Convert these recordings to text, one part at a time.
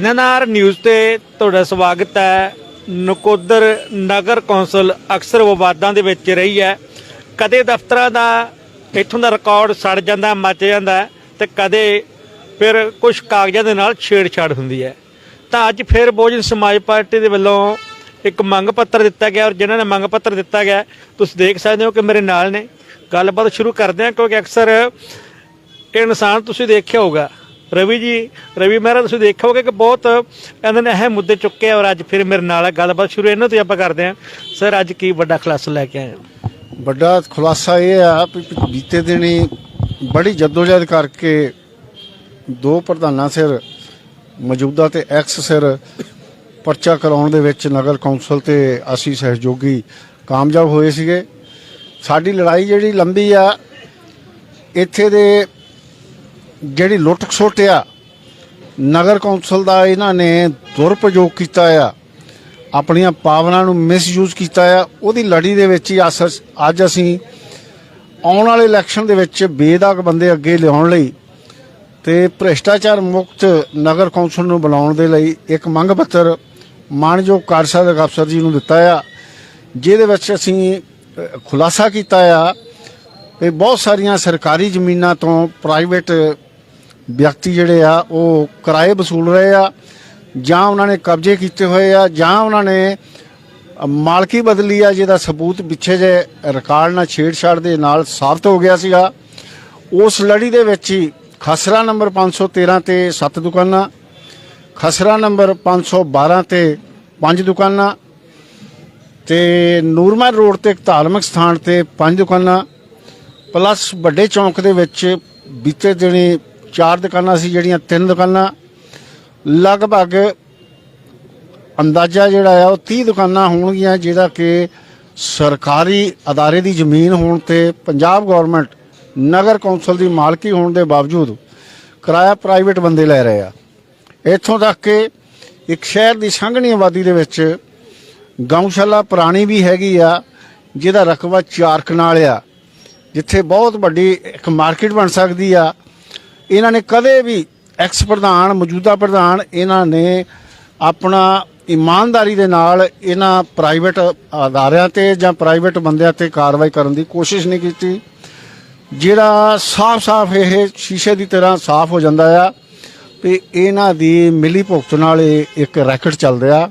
NNR news ਤੇ ਤੁਹਾਡਾ ਸਵਾਗਤ ਹੈ। ਨਕੋਦਰ ਨਗਰ ਕੌਂਸਲ ਅਕਸਰ ਵਿਵਾਦਾਂ ਦੇ ਵਿੱਚ ਰਹੀ ਹੈ। ਕਦੇ ਦਫ਼ਤਰਾਂ ਦਾ ਇੱਥੋਂ ਦਾ ਰਿਕਾਰਡ ਸੜ ਜਾਂਦਾ, ਮੱਚ ਜਾਂਦਾ ਤੇ ਕਦੇ ਫਿਰ ਕੁਝ ਕਾਗਜ਼ਾਂ ਦੇ ਨਾਲ ਛੇੜਛਾੜ ਹੁੰਦੀ ਹੈ। ਤਾਂ ਅੱਜ ਫਿਰ ਬਹੁਜਨ ਸਮਾਜ ਪਾਰਟੀ ਦੇ ਵੱਲੋਂ ਇੱਕ ਮੰਗ ਪੱਤਰ ਦਿੱਤਾ ਗਿਆ ਔਰ ਜਿਨ੍ਹਾਂ ਨੇ ਮੰਗ ਪੱਤਰ ਦਿੱਤਾ ਗਿਆ, ਤੁਸੀਂ ਦੇਖ ਸਕਦੇ ਹੋ ਕਿ ਮੇਰੇ ਨਾਲ ਨੇ। ਗੱਲਬਾਤ ਸ਼ੁਰੂ ਕਰਦੇ ਹਾਂ ਕਿਉਂਕਿ ਅਕਸਰ ਇਹ ਇਨਸਾਨ ਤੁਸੀਂ ਦੇਖਿਆ ਹੋਗਾ ਰਵੀ ਜੀ, ਰਵੀ ਮਹਿਰਾ ਤੁਸੀਂ ਦੇਖੋਗੇ ਕਿ ਬਹੁਤ ਇਹਨਾਂ ਨੇ ਅਹਿਮ ਮੁੱਦੇ ਚੁੱਕੇ ਆ ਔਰ ਅੱਜ ਫਿਰ ਮੇਰੇ ਨਾਲ ਗੱਲਬਾਤ ਸ਼ੁਰੂ ਇਹਨਾਂ ਤੋਂ ਆਪਾਂ ਕਰਦੇ ਹਾਂ। ਸਰ ਅੱਜ ਕੀ ਵੱਡਾ ਖੁਲਾਸਾ ਲੈ ਕੇ ਆਏ ਹੋ? ਵੱਡਾ ਖੁਲਾਸਾ ਇਹ ਆ ਵੀ ਬੀਤੇ ਦਿਨੀ ਬੜੀ ਜਦੋਜਹਿਦ ਕਰਕੇ ਦੋ ਪ੍ਰਧਾਨਾਂ ਸਿਰ, ਮੌਜੂਦਾ ਤੇ ਐਕਸ ਸਿਰ ਪਰਚਾ ਕਰਾਉਣ ਦੇ ਵਿੱਚ ਨਗਰ ਕੌਂਸਲ ਤੇ ਅਸੀਂ ਸਹਿਯੋਗੀ ਕਾਮਯਾਬ ਹੋਏ ਸੀਗੇ। ਸਾਡੀ ਲੜਾਈ ਜਿਹੜੀ ਲੰਬੀ ਆ, ਇੱਥੇ ਦੇ ਜਿਹੜੀ ਲੁੱਟ ਖਸੁੱਟ ਆ, ਨਗਰ ਕੌਂਸਲ ਦਾ ਇਹਨਾਂ ਨੇ ਦੁਰਪਯੋਗ ਕੀਤਾ ਆ, ਆਪਣੀਆਂ ਪਾਵਰਾਂ ਨੂੰ ਮਿਸਯੂਜ਼ ਕੀਤਾ ਆ, ਉਹਦੀ ਲੜੀ ਦੇ ਵਿੱਚ ਹੀ ਅਸ- ਅੱਜ ਅਸੀਂ ਆਉਣ ਵਾਲੇ ਇਲੈਕਸ਼ਨ ਦੇ ਵਿੱਚ ਬੇਦਾਗ ਬੰਦੇ ਅੱਗੇ ਲਿਆਉਣ ਲਈ ਤੇ ਭ੍ਰਿਸ਼ਟਾਚਾਰ ਮੁਕਤ ਨਗਰ ਕੌਂਸਲ ਨੂੰ ਬਣਾਉਣ ਦੇ ਲਈ ਇੱਕ ਮੰਗ ਪੱਤਰ ਮਾਨਯੋਗ ਕਾਰਜਸਾਧਕ ਅਫਸਰ ਜੀ ਨੂੰ ਦਿੱਤਾ ਆ, ਜਿਹਦੇ ਵਿੱਚ ਅਸੀਂ ਖੁਲਾਸਾ ਕੀਤਾ ਆ ਕਿ ਬਹੁਤ ਸਾਰੀਆਂ ਸਰਕਾਰੀ ਜ਼ਮੀਨਾਂ ਤੋਂ ਪ੍ਰਾਈਵੇਟ ਵਿਅਕਤੀ ਜਿਹੜੇ ਆ, ਉਹ ਕਿਰਾਏ ਵਸੂਲ ਰਹੇ ਆ, ਜਾਂ ਉਹਨਾਂ ਨੇ ਕਬਜ਼ੇ ਕੀਤੇ ਹੋਏ ਆ, ਜਾਂ ਉਹਨਾਂ ਨੇ ਮਾਲਕੀ ਬਦਲੀ ਆ, ਜਿਹਦਾ ਸਬੂਤ ਪਿੱਛੇ ਜੇ ਰਿਕਾਰਡ ਨਾਲ ਛੇੜਛਾੜ ਦੇ ਨਾਲ ਸਾਬਤ ਹੋ ਗਿਆ ਸੀਗਾ। ਉਸ ਲੜੀ ਦੇ ਵਿੱਚ ਹੀ ਖਸਰਾ ਨੰਬਰ 513 ਤੇ 7 ਦੁਕਾਨਾਂ, ਖਸਰਾ ਨੰਬਰ 512 ਤੇ 5 ਦੁਕਾਨਾਂ ਤੇ ਨੂਰਮਹਿਰ ਰੋਡ ਤੇ ਇੱਕ ਧਾਰਮਿਕ ਸਥਾਨ ਤੇ 5 ਦੁਕਾਨਾਂ, ਪਲੱਸ ਵੱਡੇ ਚੌਂਕ ਦੇ ਵਿੱਚ ਬੀਤੇ ਦਿਨੀ ਚਾਰ ਦੁਕਾਨਾਂ ਸੀ ਜਿਹੜੀਆਂ ਤਿੰਨ ਦੁਕਾਨਾਂ। ਲਗਭਗ ਅੰਦਾਜ਼ਾ ਜਿਹੜਾ ਆ, ਉਹ 30 ਦੁਕਾਨਾਂ ਹੋਣਗੀਆਂ, ਜਿਹੜਾ ਕਿ ਸਰਕਾਰੀ ਅਦਾਰੇ ਦੀ ਜ਼ਮੀਨ ਹੋਣ ਤੇ ਪੰਜਾਬ ਗਵਰਨਮੈਂਟ ਨਗਰ ਕੌਂਸਲ ਦੀ ਮਾਲਕੀ ਹੋਣ ਦੇ ਬਾਵਜੂਦ ਕਿਰਾਇਆ ਪ੍ਰਾਈਵੇਟ ਬੰਦੇ ਲੈ ਰਹੇ ਆ। ਇੱਥੋਂ ਤੱਕ ਕਿ ਇੱਕ ਸ਼ਹਿਰ ਦੀ ਸੰਘਣੀ ਆਬਾਦੀ ਦੇ ਵਿੱਚ ਗਊਸ਼ਾਲਾ ਪੁਰਾਣੀ ਵੀ ਹੈਗੀ ਆ, ਜਿਹਦਾ ਰਕਬਾ ਚਾਰ ਕਨਾਲ ਆ, ਜਿੱਥੇ ਬਹੁਤ ਵੱਡੀ ਇੱਕ ਮਾਰਕੀਟ ਬਣ ਸਕਦੀ ਆ। ਇਹਨਾਂ ਨੇ ਕਦੇ ਵੀ ਐਕਸ ਪ੍ਰਧਾਨ, ਮੌਜੂਦਾ ਪ੍ਰਧਾਨ, ਇਹਨਾਂ ਨੇ ਆਪਣਾ ਇਮਾਨਦਾਰੀ ਦੇ ਨਾਲ ਇਹਨਾਂ ਪ੍ਰਾਈਵੇਟ ਅਦਾਰਿਆਂ ਤੇ ਜਾਂ ਪ੍ਰਾਈਵੇਟ ਬੰਦਿਆਂ ਤੇ ਕਾਰਵਾਈ ਕਰਨ ਦੀ ਕੋਸ਼ਿਸ਼ ਨਹੀਂ ਕੀਤੀ। ਜਿਹੜਾ ਸਾਫ਼-ਸਾਫ਼ ਇਹ ਸ਼ੀਸ਼ੇ ਦੀ ਤਰ੍ਹਾਂ ਸਾਫ਼ ਹੋ ਜਾਂਦਾ ਆ ਵੀ ਇਹਨਾਂ ਦੀ ਮਿਲੀ ਭੁਗਤ ਨਾਲ ਇਹ ਇੱਕ ਰੈਕਟ ਚੱਲ ਰਿਹਾ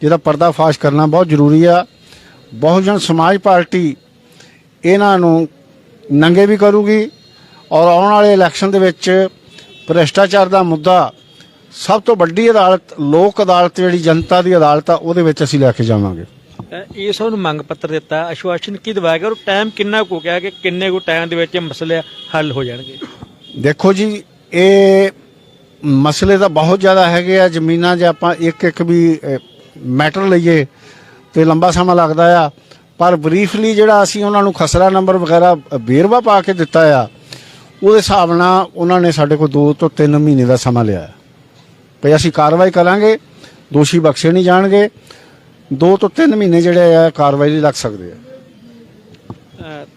ਜਿਹਦਾ ਪਰਦਾਫਾਸ਼ ਕਰਨਾ ਬਹੁਤ ਜ਼ਰੂਰੀ ਆ। ਬਹੁਜਨ ਸਮਾਜ ਪਾਰਟੀ ਇਹਨਾਂ ਨੂੰ ਨੰਗੇ ਵੀ ਕਰੂਗੀ ਔਰ ਆਉਣ ਵਾਲੇ ਇਲੈਕਸ਼ਨ ਦੇ ਵਿੱਚ ਭ੍ਰਿਸ਼ਟਾਚਾਰ ਦਾ ਮੁੱਦਾ ਸਭ ਤੋਂ ਵੱਡੀ ਅਦਾਲਤ ਲੋਕ ਅਦਾਲਤ ਜਿਹੜੀ ਜਨਤਾ ਦੀ ਅਦਾਲਤ ਆ ਉਹਦੇ ਵਿੱਚ ਅਸੀਂ ਲੈ ਕੇ ਜਾਵਾਂਗੇ। ਇਹ ਸਭ ਨੂੰ ਮੰਗ ਪੱਤਰ ਦਿੱਤਾ ਆਸ਼ਵਾਸਨ ਕੀ ਦਵਾਇਆ ਗਿਆ ਔਰ ਟਾਈਮ ਕਿੰਨਾ ਕੁ ਗਿਆ ਕਿ ਕਿੰਨੇ ਕੁ ਟਾਈਮ ਦੇ ਵਿੱਚ ਇਹ ਮਸਲੇ ਹੱਲ ਹੋ ਜਾਣਗੇ? ਦੇਖੋ ਜੀ ਇਹ ਮਸਲੇ ਤਾਂ ਬਹੁਤ ਜ਼ਿਆਦਾ ਹੈਗੇ ਆ ਜ਼ਮੀਨਾਂ 'ਚ ਆਪਾਂ ਇੱਕ ਇੱਕ ਵੀ ਮੈਟਰ ਲਈਏ ਤੇ ਲੰਬਾ ਸਮਾਂ ਲੱਗਦਾ ਆ ਪਰ ਬਰੀਫਲੀ ਜਿਹੜਾ ਅਸੀਂ ਉਹਨਾਂ ਨੂੰ ਖਸਰਾ ਨੰਬਰ ਵਗੈਰਾ ਬੇਰਵਾ ਪਾ ਕੇ ਦਿੱਤਾ ਆ ਉਹਦੇ ਹਿਸਾਬ ਨਾਲ ਉਹਨਾਂ ਨੇ ਸਾਡੇ ਕੋਲ 2 ਤੋਂ 3 ਮਹੀਨੇ ਦਾ ਸਮਾਂ ਲਿਆ। ਭਈ ਅਸੀਂ ਕਾਰਵਾਈ ਕਰਾਂਗੇ ਦੋਸ਼ੀ ਬਖਸ਼ੇ ਨਹੀਂ ਜਾਣਗੇ 2 ਤੋਂ 3 ਮਹੀਨੇ ਜਿਹੜੇ ਆ ਕਾਰਵਾਈ ਲਈ ਲੱਗ ਸਕਦੇ ਆ।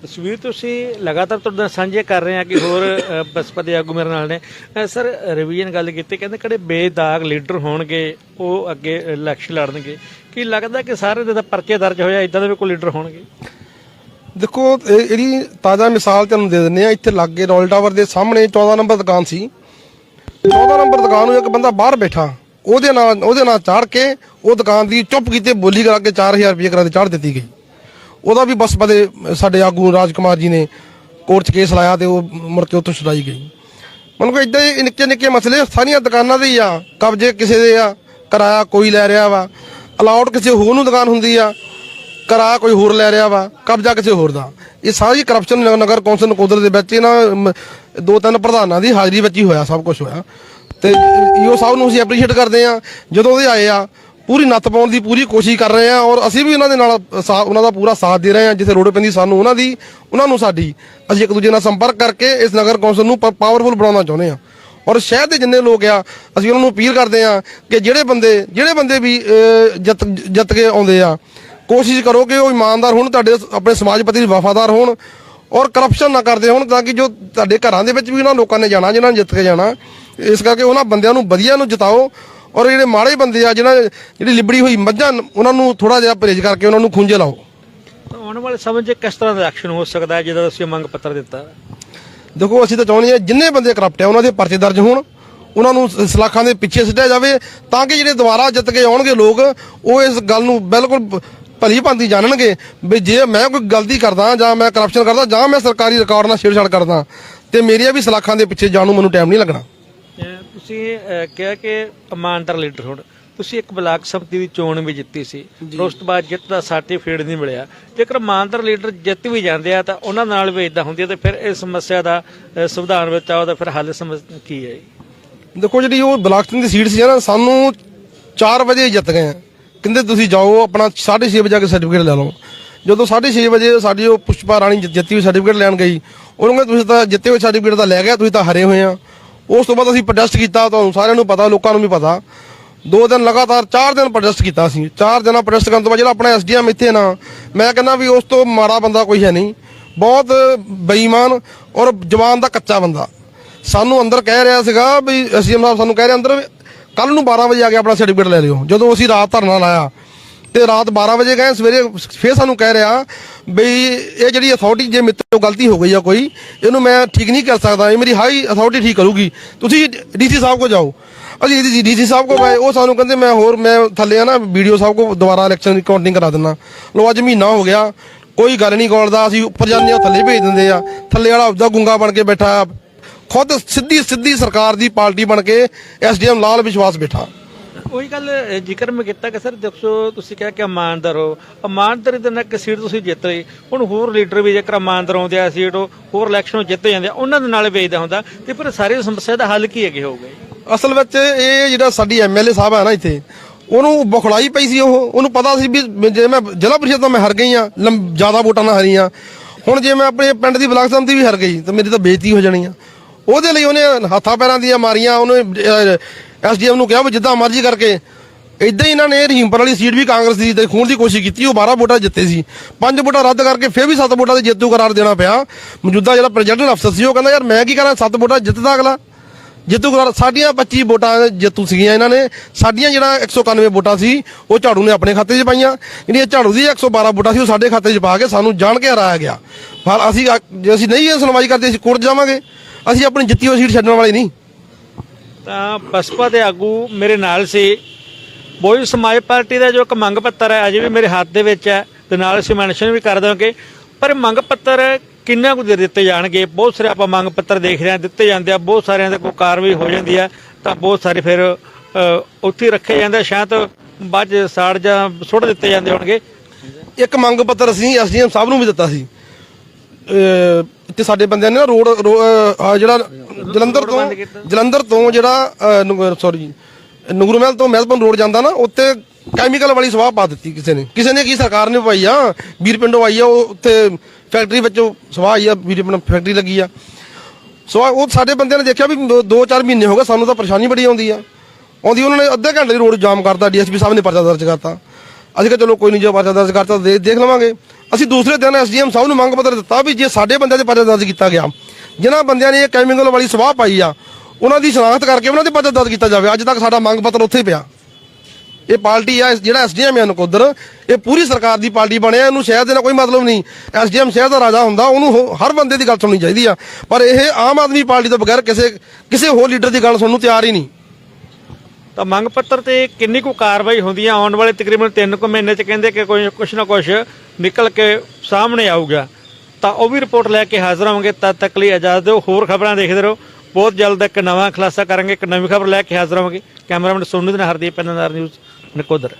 ਤਸਵੀਰ ਤੁਸੀਂ ਲਗਾਤਾਰ ਤੁਹਾਡੇ ਨਾਲ ਸਾਂਝੇ ਕਰ ਰਹੇ ਆ ਕਿ ਹੋਰ ਅ, ਬਸਪਾ ਦੇ ਆਗੂ ਮੇਰੇ ਨਾਲ ਨੇ। ਸਰ ਰਵੀਨ ਗੱਲ ਕੀਤੀ ਕਹਿੰਦੇ ਕਿਹੜੇ ਬੇਦਾਗ ਲੀਡਰ ਹੋਣਗੇ ਉਹ ਅੱਗੇ ਇਲੈਕਸ਼ਨ ਲੜਨਗੇ। ਕੀ ਲੱਗਦਾ ਕਿ ਸਾਰੇ ਦੇ ਤਾਂ ਪਰਚੇ ਦਰਜ ਹੋਇਆ ਇਦਾਂ ਦੇ ਵੀ ਕੋਈ ਲੀਡਰ ਹੋਣਗੇ? ਦੇਖੋ, ਇਹ ਜਿਹੜੀ ਤਾਜ਼ਾ ਮਿਸਾਲ ਤੁਹਾਨੂੰ ਦੇ ਦਿੰਨੇ ਆ ਇੱਥੇ ਲਾਗੇ ਰੋਲ ਟਾਵਰ ਦੇ ਸਾਹਮਣੇ 14 ਨੰਬਰ ਦੁਕਾਨ ਸੀ। 14 ਨੰਬਰ ਦੁਕਾਨ ਨੂੰ ਇੱਕ ਬੰਦਾ ਬਾਹਰ ਬੈਠਾ, ਉਹਦੇ ਨਾਲ ਉਹਦੇ ਨਾਲ ਚਾੜ ਕੇ ਉਹ ਦੁਕਾਨ ਦੀ ਚੁੱਪ ਕੀਤੇ ਬੋਲੀ ਕਰਾ ਕੇ 4000 ਰੁਪਏ ਕਰਾ ਕੇ ਚਾੜ ਦਿੱਤੀ ਗਈ। ਉਹਦਾ ਵੀ ਬਸ ਬਦੇ ਸਾਡੇ ਆਗੂ ਰਾਜਕੁਮਾਰ ਜੀ ਨੇ ਕੋਰਟ 'ਚ ਕੇਸ ਲਾਇਆ ਤੇ ਉਹ ਮੁੜ ਕੇ ਉੱਥੋਂ ਛੁਡਾਈ ਗਈ। ਮਨ ਕੋ ਇਦਾਂ ਹੀ ਨਿੱਕੇ ਨਿੱਕੇ ਮਸਲੇ ਸਾਰੀਆਂ ਦੁਕਾਨਾਂ ਦੇ ਹੀ ਆ, ਕਬਜ਼ੇ ਕਿਸੇ ਦੇ ਆ, ਕਿਰਾਇਆ ਕੋਈ ਲੈ ਰਿਹਾ ਵਾ। ਅਲਾਉਡ ਕਿਸੇ ਹੋਰ ਨੂੰ ਦੁਕਾਨ ਹੁੰਦੀ ਆ ਕਰਾ ਕੋਈ ਹੋਰ ਲੈ ਰਿਹਾ ਵਾ ਕਬਜ਼ਾ ਕਿਸੇ ਹੋਰ ਦਾ। ਇਹ ਸਾਰੀ ਕਰਪਸ਼ਨ ਨਗਰ ਕੌਂਸਲ ਨਕੋਦਰ ਦੇ ਵਿੱਚ ਇਹਨਾਂ ਮ, ਦੋ ਤਿੰਨ ਪ੍ਰਧਾਨਾਂ ਦੀ ਹਾਜ਼ਰੀ ਵਿੱਚ ਹੀ ਹੋਇਆ ਸਭ ਕੁਝ ਹੋਇਆ। ਤੇ ਈਓ ਸਾਹਿਬ ਨੂੰ ਅਸੀਂ ਐਪਰੀਸ਼ੀਏਟ ਕਰਦੇ ਆ ਜਦੋਂ ਦੇ ਆਏ ਆ ਪੂਰੀ ਨੱਥ ਪਾਉਣ ਦੀ ਪੂਰੀ ਕੋਸ਼ਿਸ਼ ਕਰ ਰਹੇ ਆ ਔਰ ਅਸੀਂ ਵੀ ਉਹਨਾਂ ਦੇ ਨਾਲ ਸਾ- ਉਹਨਾਂ ਦਾ ਪੂਰਾ ਸਾਥ ਦੇ ਰਹੇ ਆ ਜਿੱਥੇ ਲੋੜ ਪੈਂਦੀ ਸਾਨੂੰ ਉਹਨਾਂ ਦੀ ਉਹਨਾਂ ਨੂੰ ਸਾਡੀ। ਅਸੀਂ ਇੱਕ ਦੂਜੇ ਨਾਲ ਸੰਪਰਕ ਕਰਕੇ ਇਸ ਨਗਰ ਕੌਂਸਲ ਨੂੰ ਪਾਵਰਫੁਲ ਬਣਾਉਣਾ ਚਾਹੁੰਦੇ ਆ ਔਰ ਸ਼ਹਿਰ ਦੇ ਜਿੰਨੇ ਲੋਕ ਆ ਅਸੀਂ ਉਹਨਾਂ ਨੂੰ ਅਪੀਲ ਕਰਦੇ ਆ ਕਿ ਜਿਹੜੇ ਬੰਦੇ ਜਿਹੜੇ ਬੰਦੇ ਵੀ ਅਹ, ਜਿੱਤ ਜਿੱਤ ਕੇ ਆਉਂਦੇ ਆ ਕੋਸ਼ਿਸ਼ ਕਰੋ ਕਿ ਉਹ ਇਮਾਨਦਾਰ ਹੋਣ ਤੁਹਾਡੇ ਆਪਣੇ ਸਮਾਜ ਪ੍ਰਤੀ ਵਫਾਦਾਰ ਹੋਣ ਔਰ ਕਰਪਸ਼ਨ ਨਾ ਕਰਦੇ ਹੋਣ ਤਾਂ ਕਿ ਜੋ ਤੁਹਾਡੇ ਘਰਾਂ ਦੇ ਵਿੱਚ ਵੀ ਉਹਨਾਂ ਲੋਕਾਂ ਨੇ ਜਾਣਾ ਜਿਨ੍ਹਾਂ ਨੇ ਜਿੱਤ ਕੇ ਜਾਣਾ। ਇਸ ਕਰਕੇ ਉਹਨਾਂ ਬੰਦਿਆਂ ਨੂੰ ਵਧੀਆ ਨੂੰ ਜਿਤਾਓ ਔਰ ਜਿਹੜੇ ਮਾੜੇ ਬੰਦੇ ਆ ਜਿਹੜਾ ਜਿਹੜੀ ਲਿਬੜੀ ਹੋਈ ਮੱਝਾਂ ਉਹਨਾਂ ਨੂੰ ਥੋੜਾ ਜਿਹਾ ਪਰਹੇਜ਼ ਕਰਕੇ ਉਹਨਾਂ ਨੂੰ ਖੁੰਝੇ ਲਾਓ। ਆਉਣ ਵਾਲੇ ਸਮੇਂ 'ਚ ਕਿਸ ਤਰ੍ਹਾਂ ਦਾ ਐਕਸ਼ਨ ਹੋ ਸਕਦਾ ਹੈ ਜਿਹਦਾ ਤੁਸੀਂ ਮੰਗ ਪੱਤਰ ਦਿੱਤਾ? ਦੇਖੋ ਅਸੀਂ ਤਾਂ ਚਾਹੁੰਦੇ ਹਾਂ ਜਿੰਨੇ ਬੰਦੇ ਕਰਪਟ ਆ ਉਹਨਾਂ ਦੇ ਪਰਚੇ ਦਰਜ ਹੋਣ ਉਹਨਾਂ ਨੂੰ ਸਲਾਖਾਂ ਦੇ ਪਿੱਛੇ ਸਿੱਟਿਆ ਜਾਵੇ ਤਾਂ ਕਿ ਜਿਹੜੇ ਦੁਬਾਰਾ ਜਿੱਤ ਕੇ ਆਉਣਗੇ ਲੋਕ ਉਹ ਇਸ ਗੱਲ ਨੂੰ ਬਿਲਕੁਲ ਭਲੀ ਭਾਂਤੀ ਜਾਣਨਗੇ ਵੀ ਜੇ ਮੈਂ ਕੋਈ ਗਲਤੀ ਕਰਦਾ ਜਾਂ ਮੈਂ ਕਰਪਸ਼ਨ ਕਰਦਾ ਜਾਂ ਮੈਂ ਸਰਕਾਰੀ ਰਿਕਾਰਡ ਨਾਲ ਛੇੜਛਾੜ ਕਰਦਾ ਤੇ ਮੇਰੀਆਂ ਵੀ ਸਲਾਖਾਂ ਦੇ ਪਿੱਛੇ ਜਾਣ ਨੂੰ ਮੈਨੂੰ ਟਾਈਮ ਨਹੀਂ ਲੱਗਣਾ। ਤੁਸੀਂ ਕਿਹਾ ਕਿ ਇਮਾਨਦਾਰ ਲੀਡਰ ਹੋਣ। ਤੁਸੀਂ ਇੱਕ ਬਲਾਕ ਸੰਮਤੀ ਦੀ ਚੋਣ ਵੀ ਜਿੱਤੀ ਸੀ। ਉਸ ਤੋਂ ਬਾਅਦ ਜਿੱਤ ਦਾ ਸਰਟੀਫਿਕੇਟ ਨਹੀਂ ਮਿਲਿਆ। ਜੇਕਰ ਇਮਾਨਦਾਰ ਲੀਡਰ ਜਿੱਤ ਵੀ ਜਾਂਦੇ ਆ ਤਾਂ ਉਹਨਾਂ ਨਾਲ ਵੀ ਇਦਾਂ ਹੁੰਦੀ ਹੈ ਤੇ ਫਿਰ ਇਸ ਸਮੱਸਿਆ ਦਾ ਸੰਵਿਧਾਨ ਵਿੱਚ ਆਉਦਾ ਫਿਰ ਹੱਲ ਸਮਝ ਕੀ ਹੈ? ਜੀ? ਦੇਖੋ ਜਿਹੜੀ ਉਹ ਬਲਾਕ ਸਿੰਘ ਦੀ ਸੀਟ ਸੀ ਨਾ ਸਾਨੂੰ 4 ਵਜੇ ਜਿੱਤ ਗਏ ਆ। ਕਹਿੰਦੇ ਤੁਸੀਂ ਜਾਓ, ਆਪਣਾ 6:30 ਵਜੇ ਜਾ ਕੇ ਸਰਟੀਫਿਕੇਟ ਲੈ ਲਓ। ਜਦੋਂ 6:30 ਵਜੇ ਸਾਡੀ ਉਹ ਪੁਸ਼ਪਾ ਰਾਣੀ ਜਿੱਤੀ ਹੋਈ ਸਰਟੀਫਿਕੇਟ ਲੈਣ ਗਈ, ਉਹਨੂੰ ਕਹਿੰਦੇ ਤੁਸੀਂ ਤਾਂ ਜਿੱਤੇ ਹੋਏ ਸਰਟੀਫਿਕੇਟ ਤਾਂ ਲੈ ਗਿਆ ਤੁਸੀਂ ਤਾਂ ਹਰੇ ਹੋਏ ਆ। ਉਸ ਤੋਂ ਬਾਅਦ ਅਸੀਂ ਪ੍ਰੋਟੈਸਟ ਕੀਤਾ, ਤੁਹਾਨੂੰ ਸਾਰਿਆਂ ਨੂੰ ਪਤਾ, ਲੋਕਾਂ ਨੂੰ ਵੀ ਪਤਾ। ਦੋ ਦਿਨ ਲਗਾਤਾਰ, ਚਾਰ ਦਿਨ ਪ੍ਰੋਟੈਸਟ ਕੀਤਾ ਸੀ ਚਾਰ ਦਿਨਾਂ ਪ੍ਰੋਟੈਸਟ ਕਰਨ ਤੋਂ ਬਾਅਦ ਜਿਹੜਾ ਆਪਣਾ ਐਸਡੀਐਮ ਇੱਥੇ ਨਾ, ਮੈਂ ਕਹਿੰਦਾ ਵੀ ਉਸ ਤੋਂ ਮਾੜਾ ਬੰਦਾ ਕੋਈ ਹੈ ਨਹੀਂ। ਬਹੁਤ ਬੇਈਮਾਨ ਔਰ ਜਵਾਨ ਦਾ ਕੱਚਾ ਬੰਦਾ। ਸਾਨੂੰ ਅੰਦਰ ਕਹਿ ਰਿਹਾ ਸੀਗਾ ਵੀ ਐਸਡੀਐਮ ਸਾਹਿਬ ਸਾਨੂੰ ਕਹਿ ਰਿਹਾ, ਅੰਦਰ ਕੱਲ ਨੂੰ 12 ਵਜੇ ਆ ਕੇ ਆਪਣਾ ਸਰਟੀਫਿਕੇਟ ਲੈ ਲਿਓ। ਜਦੋਂ ਅਸੀਂ ਰਾਤ ਧਰਨਾ ਲਾਇਆ, ਤੇ ਰਾਤ 12 ਵਜੇ ਗਏ, ਸਵੇਰੇ ਫੇਰ ਸਾਨੂੰ ਕਹਿ ਰਿਹਾ ਬਈ ਇਹ ਜਿਹੜੀ ਅਥਾਰਟੀ ਜੇ ਮੇਰੇ ਤੋਂ ਗਲਤੀ ਹੋ ਗਈ ਆ ਕੋਈ, ਇਹਨੂੰ ਮੈਂ ਠੀਕ ਨਹੀਂ ਕਰ ਸਕਦਾ, ਇਹ ਮੇਰੀ ਹਾਈ ਅਥਾਰਟੀ ਠੀਕ ਕਰੂਗੀ। ਤੁਸੀਂ ਡੀਸੀ ਸਾਹਿਬ ਕੋ ਜਾਓ। ਅਸੀਂ ਡੀਸੀ ਸਾਹਿਬ ਕੋ ਗਏ, ਉਹ ਸਾਨੂੰ ਕਹਿੰਦੇ ਮੈਂ ਹੋਰ, ਮੈਂ ਥੱਲੇ ਆ ਨਾ, ਵੀਡੀਓ ਸਾਹਿਬ ਕੋ ਦੁਬਾਰਾ ਇਲੈਕਸ਼ਨ ਕਾਊਂਟਿੰਗ ਕਰਾ ਦਿੰਦਾ। ਲੋ ਅੱਜ ਮਹੀਨਾ ਹੋ ਗਿਆ, ਕੋਈ ਗੱਲ ਨਹੀਂ ਕੋਲਦਾ ਅਸੀਂ ਉੱਪਰ ਜਾਂਦੇ ਆ, ਥੱਲੇ ਭੇਜ ਦਿੰਦੇ ਆ। ਥੱਲੇ ਵਾਲਾ ਉਹਦਾ ਗੁੰਗਾ ਬਣ ਕੇ ਬੈਠਾ ਖੁਦ ਸਿੱਧੀ ਸਿੱਧੀ ਸਰਕਾਰ ਦੀ ਪਾਰਟੀ ਬਣ ਕੇ ਐਸਡੀਐਮ ਲਾਲ ਵਿਸ਼ਵਾਸ ਬੈਠਾ। ਉਹੀ ਗੱਲ ਜ਼ਿਕਰ ਮੈਂ ਕੀਤਾ ਕਿ ਸਰ ਦੇਖੋ ਤੁਸੀਂ ਕਿਹਾ ਕਿ ਇਮਾਨਦਾਰ ਹੋ ਇਮਾਨਦਾਰੀ ਦੇ ਨਾਲ ਇੱਕ ਸੀਟ ਤੁਸੀਂ ਜਿੱਤ ਲਈ। ਹੁਣ ਹੋਰ ਲੀਡਰ ਵੀ ਜੇਕਰ ਇਮਾਨਦਾਰ ਆਉਂਦੇ ਆ ਸੀਟ ਹੋਰ ਇਲੈਕਸ਼ਨ ਜਿੱਤ ਜਾਂਦੇ ਆ ਉਹਨਾਂ ਦੇ ਨਾਲ ਵੇਚਦਾ ਹੁੰਦਾ। ਤੇ ਫਿਰ ਸਾਰੀ ਸਮੱਸਿਆ ਦਾ ਹੱਲ ਕੀ ਅੱਗੇ ਹੋਊਗਾ? ਅਸਲ ਵਿੱਚ ਇਹ ਜਿਹੜਾ ਸਾਡੀ ਐਮਐਲਏ ਸਾਹਿਬ ਹੈ ਨਾ ਇੱਥੇ ਉਹਨੂੰ ਬਖਲਾਈ ਪਈ ਸੀ ਉਹ। ਉਹਨੂੰ ਪਤਾ ਸੀ ਵੀ ਜੇ ਮੈਂ ਜ਼ਿਲ੍ਹਾ ਪ੍ਰੀਸ਼ਦ ਤੋਂ ਮੈਂ ਹਾਰ ਗਈ ਆ ਜ਼ਿਆਦਾ ਵੋਟਾਂ ਨਾਲ ਹਾਰੀ ਆ ਹੁਣ ਜੇ ਮੈਂ ਆਪਣੇ ਪਿੰਡ ਦੀ ਬਲਾਕ ਸੰਮਤੀ ਵੀ ਹਾਰ ਗਈ ਤਾਂ ਮੇਰੀ ਤਾਂ ਬੇਇੱਜ਼ਤੀ ਹੋ ਜਾਣੀ ਆ। ਉਹਦੇ ਲਈ ਉਹਨੇ ਹੱਥਾਂ ਪੈਰਾਂ ਦੀਆਂ ਮਾਰੀਆਂ, ਉਹਨੇ ਐਸਡੀਐਮ ਨੂੰ ਕਿਹਾ ਵੀ ਜਿੱਦਾਂ ਮਰਜ਼ੀ ਕਰਕੇ। ਇਦਾਂ ਹੀ ਇਹਨਾਂ ਨੇ ਰਹੀਮਪੁਰ ਵਾਲੀ ਸੀਟ ਵੀ ਕਾਂਗਰਸ ਦੀ ਤੇ ਖੂਨ ਦੀ ਕੋਸ਼ਿਸ਼ ਕੀਤੀ, ਉਹ 12 ਵੋਟਾਂ ਜਿੱਤੇ ਸੀ। ਪੰਜ ਵੋਟਾਂ ਰੱਦ ਕਰਕੇ ਫਿਰ ਵੀ 7 ਵੋਟਾਂ ਦੇ ਜੇਤੂ ਕਰਾਰ ਦੇਣਾ ਪਿਆ। ਮੌਜੂਦਾ ਜਿਹੜਾ ਪ੍ਰੈਜ਼ੀਡੈਂਟ ਅਫਸਰ ਸੀ, ਉਹ ਕਹਿੰਦਾ, ਯਾਰ, ਮੈਂ ਕੀ ਕਰਾਂ? 7 ਵੋਟਾਂ ਜਿੱਤਦਾ ਅਗਲਾ। ਜੇਤੂ ਕਰਾਰ, ਸਾਡੀਆਂ 25 ਵੋਟਾਂ ਜੇਤੂ ਸੀਗੀਆਂ ਇਹਨਾਂ ਨੇ। ਸਾਡੀਆਂ ਜਿਹੜਾ 191 ਵੋਟਾਂ ਸੀ, ਉਹ ਝਾੜੂ ਨੇ ਆਪਣੇ ਖਾਤੇ 'ਚ ਪਾਈਆਂ। ਜਿਹੜੀਆਂ ਝਾੜੂ ਦੀ 112 ਵੋਟਾਂ ਸੀ, ਉਹ ਸਾਡੇ ਖਾਤੇ 'ਚ ਪਾ ਕੇ ਸਾਨੂੰ ਜਾਣ ਕੇ ਹਰਾਇਆ ਗਿਆ। ਪਰ ਅਸੀਂ ਜੇ ਅਸੀਂ ਨਹੀਂ ਇਹ ਸੁਣਵਾਈ ਕਰਦੇ, ਅਸੀਂ ਕੋਰਟ ਜਾਵਾਂਗੇ। ਅਸੀਂ ਆਪਣੀ ਜਿੱਤੀ ਹੋਈ ਸੀਟ ਛੱਡਣ ਵਾਲੇ ਨਹੀਂ। ਤਾਂ ਬਸਪਾ ਦੇ ਆਗੂ ਮੇਰੇ ਨਾਲ ਸੀ। ਬਹੁਜਨ ਸਮਾਜ ਪਾਰਟੀ ਦਾ ਜੋ ਇੱਕ ਮੰਗ ਪੱਤਰ ਹੈ ਅਜੇ ਵੀ ਮੇਰੇ ਹੱਥ ਦੇ ਵਿੱਚ ਹੈ ਤੇ ਨਾਲ ਅਸੀਂ ਮੈਂਸ਼ਨ ਵੀ ਕਰ ਦਾਂਗੇ। ਪਰ ਮੰਗ ਪੱਤਰ ਕਿੰਨਾ ਕੁ ਦੇ ਦਿੱਤੇ ਜਾਣਗੇ? ਬਹੁਤ ਸਾਰੇ ਆਪਾਂ ਮੰਗ ਪੱਤਰ ਦੇਖ ਰਹੇ ਹਾਂ ਦਿੱਤੇ ਜਾਂਦੇ ਆ ਬਹੁਤ ਸਾਰਿਆਂ ਦੇ ਕੋਈ ਕਾਰਵਾਈ ਹੋ ਜਾਂਦੀ ਹੈ ਤਾਂ ਬਹੁਤ ਸਾਰੇ ਫਿਰ ਉੱਥੇ ਰੱਖੇ ਜਾਂਦੇ ਆ, ਸ਼ਾਇਦ ਬਾਅਦ ਸਾੜ ਜਾਂ ਸੁੱਟ ਦਿੱਤੇ ਜਾਂਦੇ ਹੋਣਗੇ। ਇੱਕ ਮੰਗ ਪੱਤਰ ਅਸੀਂ ਐਸਡੀਐਮ ਸਾਹਿਬ ਨੂੰ ਵੀ ਦਿੱਤਾ ਸੀ। ਇੱਥੇ ਸਾਡੇ ਬੰਦਿਆਂ ਨੇ ਨਾ ਰੋਡ ਜਿਹੜਾ ਜਲੰਧਰ ਤੋਂ। ਜਲੰਧਰ ਤੋਂ ਜਿਹੜਾ ਸੌਰੀ ਨੂਰਮਹਿਲ ਤੋਂ ਮਹਿਲਪੁਰ ਰੋਡ ਜਾਂਦਾ ਨਾ ਉੱਤੇ ਕੈਮੀਕਲ ਵਾਲੀ ਸਵਾਹ ਪਾ ਦਿੱਤੀ ਕਿਸੇ ਨੇ। ਕਿਸੇ ਨੇ ਕੀ ਸਰਕਾਰ ਨੇ ਪਾਈ ਆ? ਵੀਰ ਪਿੰਡੋਂ ਆਈ ਆ ਉਹ ਉੱਥੇ ਫੈਕਟਰੀ ਵਿੱਚੋਂ ਸਵਾਹ ਆਈ ਆ ਵੀਰ ਪਿੰਡ ਫੈਕਟਰੀ ਲੱਗੀ ਆ। ਸੋ ਉਹ ਸਾਡੇ ਬੰਦਿਆਂ ਨੇ ਦੇਖਿਆ ਵੀ 2-4 ਮਹੀਨੇ ਹੋ ਗਏ ਸਾਨੂੰ ਤਾਂ ਪਰੇਸ਼ਾਨੀ ਬੜੀ ਆਉਂਦੀ ਆ। ਆਉਂਦੀ ਉਹਨਾਂ ਨੇ ਅੱਧੇ ਘੰਟੇ ਦੀ ਰੋਡ ਜਾਮ ਕਰਤਾ ਡੀਐਸਪੀ ਸਾਹਿਬ ਨੇ ਪਰਚਾ ਦਰਜ ਕਰਤਾ। ਅਸੀਂ ਕਿਹਾ ਚਲੋ ਕੋਈ ਨਹੀਂ ਜੇ ਪਰਚਾ ਦਰਜ ਕਰਤਾ ਦੇਖ ਲਵਾਂਗੇ। ਅਸੀਂ ਦੂਸਰੇ ਦਿਨ ਐਸਡੀਐਮ ਸਾਹਿਬ ਨੂੰ ਮੰਗ ਪੱਤਰ ਦਿੱਤਾ ਵੀ ਜੇ ਸਾਡੇ ਬੰਦਿਆਂ ਦੇ ਪਰਚਾ ਦਰਜ ਕੀਤਾ ਗਿਆ, ਜਿਨ੍ਹਾਂ ਬੰਦਿਆਂ ਨੇ ਇਹ ਕੈਮੀਕਲ ਵਾਲੀ ਸਵਾਹ ਪਾਈ ਆ, ਉਹਨਾਂ ਦੀ ਸ਼ਨਾਖਤ ਕਰਕੇ ਉਹਨਾਂ ਦੇ ਪਰਚਾ ਦਰਜ ਕੀਤਾ ਜਾਵੇ। ਅੱਜ ਤੱਕ ਸਾਡਾ ਮੰਗ ਪੱਤਰ ਉੱਥੇ ਪਿਆ। ਇਹ ਪਾਰਟੀ ਆ ਜਿਹੜਾ ਐਸਡੀਐਮ ਹੈ ਨਕੋਦਰ ਇਹ ਪੂਰੀ ਸਰਕਾਰ ਦੀ ਪਾਰਟੀ ਬਣਿਆ ਇਹਨੂੰ ਸ਼ਹਿਰ ਦੇ ਨਾਲ ਕੋਈ ਮਤਲਬ ਨਹੀਂ। ਐਸਡੀਐਮ ਸ਼ਹਿਰ ਦਾ ਰਾਜਾ ਹੁੰਦਾ, ਉਹਨੂੰ ਹੋ- ਹਰ ਬੰਦੇ ਦੀ ਗੱਲ ਸੁਣਨੀ ਚਾਹੀਦੀ ਆ। ਪਰ ਇਹ ਆਮ ਆਦਮੀ ਪਾਰਟੀ ਤੋਂ ਬਗੈਰ ਕਿਸੇ ਕਿਸੇ ਹੋਰ ਲੀਡਰ ਦੀ ਗੱਲ ਸੁਣਨ ਨੂੰ ਤਿਆਰ ਹੀ ਨਹੀਂ। ਤਾਂ ਮੰਗ ਪੱਤਰ ਤੇ ਕਿੰਨੀ ਕੁ ਕਾਰਵਾਈ ਹੁੰਦੀ ਆ? ਆਉਣ ਵਾਲੇ ਤਕਰੀਬਨ 3 ਕੁ ਮਹੀਨੇ ਚ ਕਹਿੰਦੇ ਕਿ ਕੋਈ ਕੁਛ ਨਾ ਕੁਛ ਨਿਕਲ ਕੇ ਸਾਹਮਣੇ ਆਊਗਾ। ਤਾਂ ਉਹ ਵੀ ਰਿਪੋਰਟ ਲੈ ਕੇ ਹਾਜ਼ਰ ਹੋਵਾਂਗੇ। ਤਦ ਤੱਕ ਲਈ ਇਜਾਜ਼ਤ ਦਿਓ। ਹੋਰ ਖਬਰਾਂ ਦੇਖਦੇ ਰਹੋ। ਬਹੁਤ ਜਲਦ ਇੱਕ ਨਵਾਂ ਖੁਲਾਸਾ ਕਰਾਂਗੇ। ਇੱਕ ਨਵੀਂ ਖਬਰ ਲੈ ਕੇ ਹਾਜ਼ਰ ਹੋਵਾਂਗੇ। ਕੈਮਰਾਮੈਨ ਸੋਨੂ ਦੇ ਨਾਲ ਹਰਦੀਪ ਪੈਨਦਾਰ ਨਿਊਜ਼ ਨਕੋਦਰ।